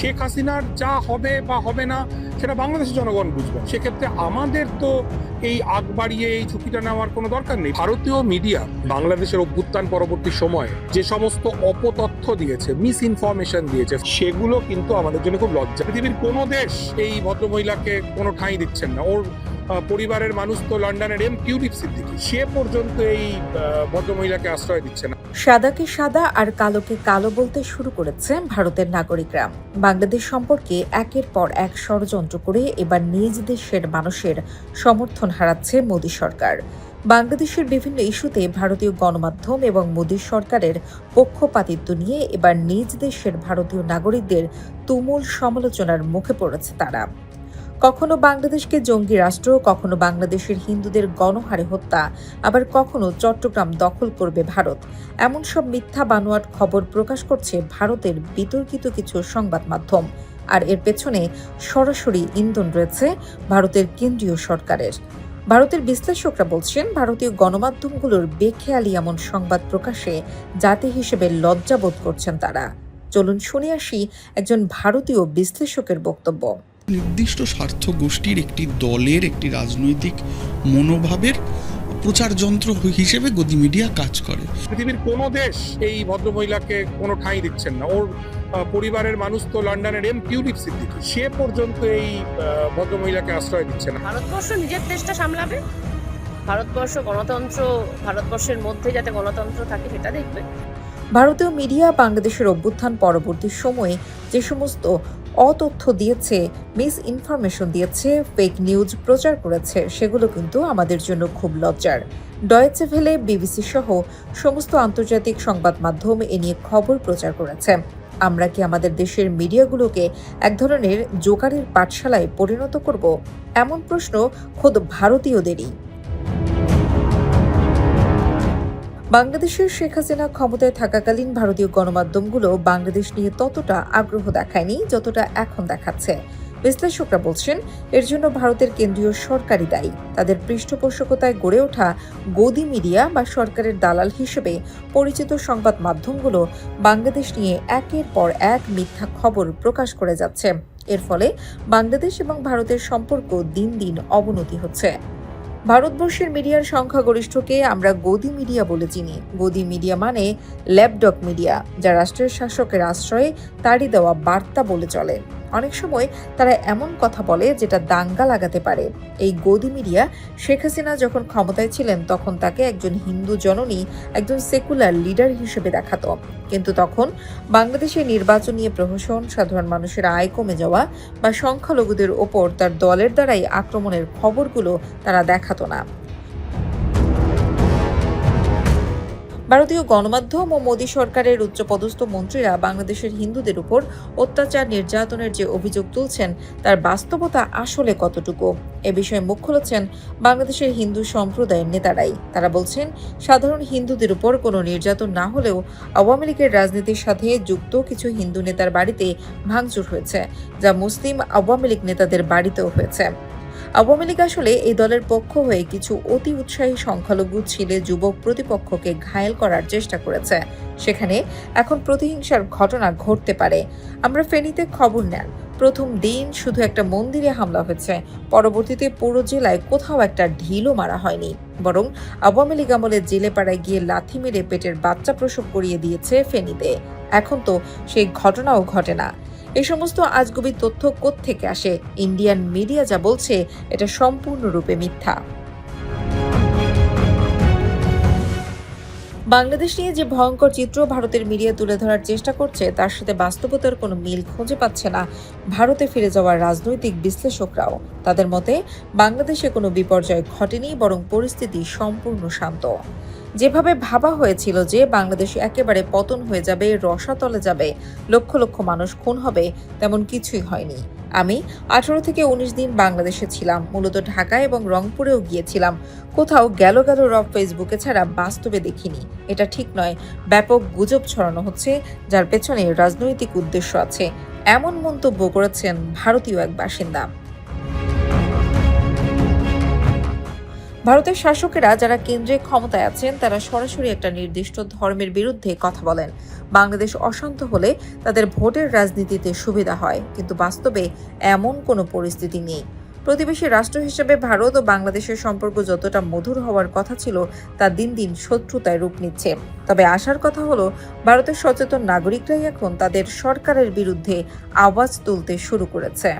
শেখ হাসিনার যা হবে বা হবে না, সেটা বাংলাদেশের জনগণ বুঝবে। সেক্ষেত্রে আমাদের তো এই আগ বাড়িয়ে এই ঝুঁকিটা নেওয়ার কোনো দরকার নেই। ভারতীয় মিডিয়া বাংলাদেশের অভ্যুত্থান পরবর্তী সময়ে যে সমস্ত অপতথ্য দিয়েছে মিস ইনফরমেশন দিয়েছে, সেগুলো কিন্তু আমাদের জন্য খুব লজ্জা। পৃথিবীর কোনো দেশ এই ভদ্রমহিলাকে কোনো ঠাঁই দিচ্ছেন না। ওর পরিবারের মানুষ তো লন্ডনের এম কিউবিক সিদ্দিকি। সে পর্যন্ত এই ভদ্রমহিলাকে আশ্রয় দিচ্ছে না। সাদাকে সাদা আর কালোকে কালো বলতে শুরু করেছে ভারতের নাগরিকরা। বাংলাদেশ সম্পর্কে একের পর এক ষড়যন্ত্র করে এবার নিজ দেশের মানুষের সমর্থন হারাচ্ছে মোদী সরকার। বাংলাদেশের বিভিন্ন ইস্যুতে ভারতীয় গণমাধ্যম এবং মোদী সরকারের পক্ষপাতিত্ব নিয়ে এবার নিজ দেশের ভারতীয় নাগরিকদের তুমুল সমালোচনার মুখে পড়েছে তারা। কখনো বাংলাদেশকে জঙ্গি রাষ্ট্র, কখনো বাংলাদেশের হিন্দুদের গণহারে হত্যা, আবার কখনো চট্টগ্রাম দখল করবে ভারত। এমন সব মিথ্যা বানোয়াট খবর প্রকাশ করছে ভারতের বিতর্কিত কিছু সংবাদ মাধ্যম। আর এর পেছনে সরাসরি ইন্ধন রয়েছে ভারতের কেন্দ্রীয় সরকারের। ভারতের বিশ্লেষকরা বলছেন, ভারতীয় গণমাধ্যমগুলোর বেখেয়ালি এমন সংবাদ প্রকাশে জাতি হিসেবে লজ্জাবোধ করছেন তারা। চলুন শুনে আসি একজন ভারতীয় বিশ্লেষকের বক্তব্য। নির্দিষ্ট স্বার্থ গোষ্ঠীর একটি দলের একটি রাজনৈতিক মনোভাবের প্রচার যন্ত্র হিসেবে গদি মিডিয়া কাজ করে। পৃথিবীর কোনো দেশ এই ভদ্রমহিলাকে কোনো ঠাঁই দিচ্ছেন না। ওর পরিবারের মানুষ তো লন্ডনের এম কিউবিক সিদ্দিকি। সে পর্যন্ত এই ভদ্রমহিলাকে আশ্রয় দিচ্ছে না। ভারতবর্ষ নিজের দেশটা সামলাবে? ভারতবর্ষ গণতন্ত্র ভারতবর্ষের মধ্যে যাতে গণতন্ত্র থাকে সেটা দেখবে। ভারতীয় মিডিয়া বাংলাদেশের অভ্যুত্থান পরবর্তী সময়ে যে সমস্ত অতথ্য দিয়েছে মিস ইনফরমেশন দিয়েছে ফেক নিউজ প্রচার করেছে, সেগুলো কিন্তু আমাদের জন্য খুব লজ্জার। ডয়েচে ভেলে বিবিসি সহ সমস্ত আন্তর্জাতিক সংবাদ মাধ্যম এ নিয়ে খবর প্রচার করেছে। আমরা কি আমাদের দেশের মিডিয়াগুলোকে এক ধরনের জোকারের পাঠশালায় পরিণত করব? এমন প্রশ্ন খোদ ভারতীয়দেরই। বাংলাদেশের শেখ হাসিনা ক্ষমতায় থাকাকালীন ভারতীয় গণমাধ্যমগুলো বাংলাদেশ নিয়ে ততটা আগ্রহ দেখায়নি যতটা এখন দেখাচ্ছে। বিশ্লেষকরা বলছেন, এর জন্য ভারতের কেন্দ্রীয় সরকারই দায়ী। তাদের পৃষ্ঠপোষকতায় গড়ে ওঠা গদি মিডিয়া বা সরকারের দালাল হিসেবে পরিচিত সংবাদ মাধ্যমগুলো বাংলাদেশ নিয়ে একের পর এক মিথ্যা খবর প্রকাশ করে যাচ্ছে। এর ফলে বাংলাদেশ এবং ভারতের সম্পর্ক দিন দিন অবনতি হচ্ছে। ভারতবর্ষের মিডিয়ার সংখ্যাগরিষ্ঠকে আমরা গদি মিডিয়া বলে চিনি। গদি মিডিয়া মানে ল্যাপডক মিডিয়া, যা রাষ্ট্রের শাসকের আশ্রয়ে তাড়ি দেওয়া বার্তা বলে চলে। অনেক সময় তারা এমন কথা বলে যেটা দাঙ্গা লাগাতে পারে। এই গদি মিডিয়া শেখ হাসিনা যখন ক্ষমতায় ছিলেন তখন তাকে একজন হিন্দু জননী, একজন সেকুলার লিডার হিসেবে দেখাত। কিন্তু তখন বাংলাদেশে নির্বাচন নিয়ে প্রহসন, সাধারণ মানুষের আয় কমে যাওয়া বা সংখ্যালঘুদের ওপর তার দলের দ্বারাই আক্রমণের খবরগুলো তারা দেখাতো না। ভারতীয় গণমাধ্যম ও মোদী সরকারের উচ্চপদস্থ মন্ত্রীরা বাংলাদেশের হিন্দুদের উপর অত্যাচার, নির্যাতনের যে অভিযোগ তুলছেন, তার বাস্তবতা আসলে কতটুকু? এ বিষয়ে মুখ খুলেছেন বাংলাদেশের হিন্দু সম্প্রদায়ের নেতারাই। তারা বলছেন, সাধারণ হিন্দুদের উপর কোনো নির্যাতন না হলেও আওয়ামী লীগের রাজনীতির সাথে যুক্ত কিছু হিন্দু নেতার বাড়িতে ভাঙচুর হয়েছে, যা মুসলিম আওয়ামী লীগ নেতাদের বাড়িতেও হয়েছে। আওয়ামী লীগ আসলে এই দলের পক্ষ হয়ে কিছু অতি উৎসাহী সংখ্যালঘু ছিলে যুবক প্রতিপক্ষকে ঘায়েল করার চেষ্টা করেছে। সেখানে এখন প্রতিহিংসার ঘটনা ঘটতে পারে। আমরা ফেনীতে খবর নেন। প্রথম দিন শুধু একটা মন্দিরে হামলা হয়েছে। পরবর্তীতে পুরো জেলায় কোথাও একটা ঢিলও মারা হয়নি। বরং আওয়ামী লীগ আমলে জেলে পাড়ায় গিয়ে লাথি মেরে পেটের বাচ্চা প্রসব করিয়ে দিয়েছে ফেনীতে। এখন তো সেই ঘটনাও ঘটে না। এই সমস্ত আজগুবি তথ্য থেকে আসে? ইন্ডিয়ান মিডিয়া যা বলছে, এটা সম্পূর্ণরূপে মিথ্যা। বাংলাদেশ নিয়ে যে ভয়ঙ্কর চিত্র ভারতের মিডিয়া তুলে ধরার চেষ্টা করছে, তার সাথে বাস্তবতার কোনো মিল খুঁজে পাচ্ছে না। ভারতে ফিরে যাওয়ার রাজনৈতিক বিশ্লেষকরাও। তাদের মতে, বাংলাদেশে কোনো বিপর্যয় ঘটেনি, বরং পরিস্থিতি সম্পূর্ণ শান্ত। যেভাবে ভাবা হয়েছিল যে বাংলাদেশ একেবারে পতন হয়ে যাবে, রসাতলে যাবে, লক্ষ লক্ষ মানুষ খুন হবে, তেমন কিছুই হয়নি। আমি আঠারো থেকে উনিশ দিন বাংলাদেশে ছিলাম, মূলত ঢাকা এবং রংপুরেও গিয়েছিলাম। কোথাও গেল গেল রব ফেসবুকে ছাড়া বাস্তবে দেখিনি। এটা ঠিক নয়, ব্যাপক গুজব ছড়ানো হচ্ছে, যার পেছনে রাজনৈতিক উদ্দেশ্য আছে। এমন মন্তব্য করেছেন ভারতীয় এক বাসিন্দা। ভারতের শাসকেরা যারা কেন্দ্রে ক্ষমতায় আছেন, তারা সরাসরি একটা নির্দিষ্ট ধর্মের বিরুদ্ধে কথা বলেন। বাংলাদেশ অশান্ত হলে তাদের ভোটের রাজনীতিতে সুবিধা হয়, কিন্তু বাস্তবে এমন কোনো পরিস্থিতি নেই। প্রতিবেশী রাষ্ট্র হিসেবে ভারত ও বাংলাদেশের সম্পর্ক যতটা মধুর হওয়ার কথা ছিল, তা দিন দিন শত্রুতায় রূপ নিচ্ছে। তবে আসার কথা হলো, ভারতের সচেতন নাগরিকরাই এখন তাদের সরকারের বিরুদ্ধে আওয়াজ তুলতে শুরু করেছে।